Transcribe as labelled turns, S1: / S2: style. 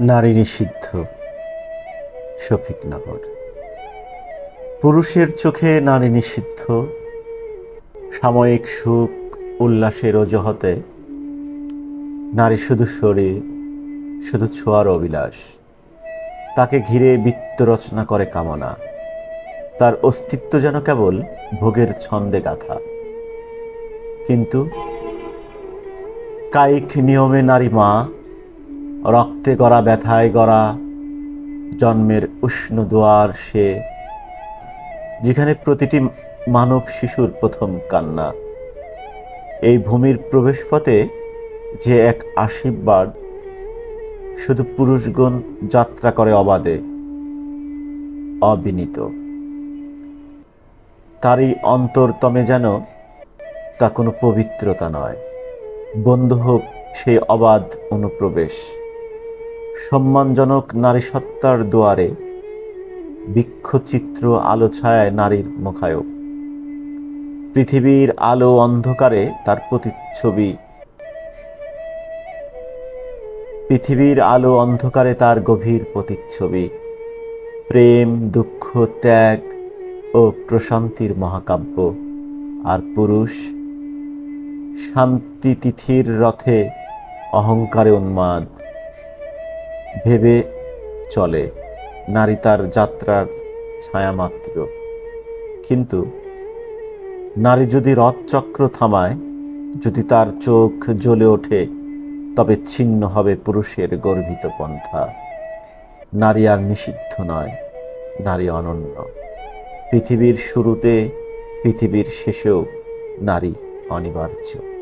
S1: নারী নিষিদ্ধ শফিকনগর। পুরুষের চোখে নারী নিষিদ্ধ, সাময়িক সুখ, উল্লাসের অজুহাতে নারী শুধু শরীর, শুধু ছোঁয়ার অবিলাস তাকে ঘিরে বৃত্ত রচনা করে কামনা। তার অস্তিত্ব যেন কেবল ভোগের ছন্দে গাথা। কিন্তু কায়িক নিয়মে নারী মা রক্তে গড়া ব্যথায় গড়া জন্মের উষ্ণ দুয়ার সে, যেখানে প্রতিটি মানব শিশুর প্রথম কান্না। এই ভূমির প্রবেশপথে যে এক আশীর্বাদ, শুধু পুরুষগণ যাত্রা করে অবাধে, অবিনীত। তারই অন্তরতমে যেন তা কোনো পবিত্রতা নয়। বন্ধ হোক সেই অবাধ অনুপ্রবেশ। সম্মানজনক নারী সত্তার দুয়ারে, বৃক্ষচিত্র আলো ছায়ায় নারীর মুখায়ক পৃথিবীর আলো অন্ধকারে তার প্রতিচ্ছবি। পৃথিবীর আলো অন্ধকারে তার গভীর প্রতিচ্ছবি। প্রেম, দুঃখ, ত্যাগ ও প্রশান্তির মহাকাব্য। আর পুরুষ, শান্তি তিথির রথে অহংকারে উন্মাদ। ভেবে চলে। নারী তার যাত্রার ছায়ামাত্র। কিন্তু নারী যদি রথচক্র থামায়, যদি তার চোখ জ্বলে ওঠে, তবে ছিন্ন হবে পুরুষের গর্বিত পন্থা। নারী আর নিষিদ্ধ নয়, নারী অনন্য। পৃথিবীর শুরুতে, পৃথিবীর শেষেও নারী অনিবার্য।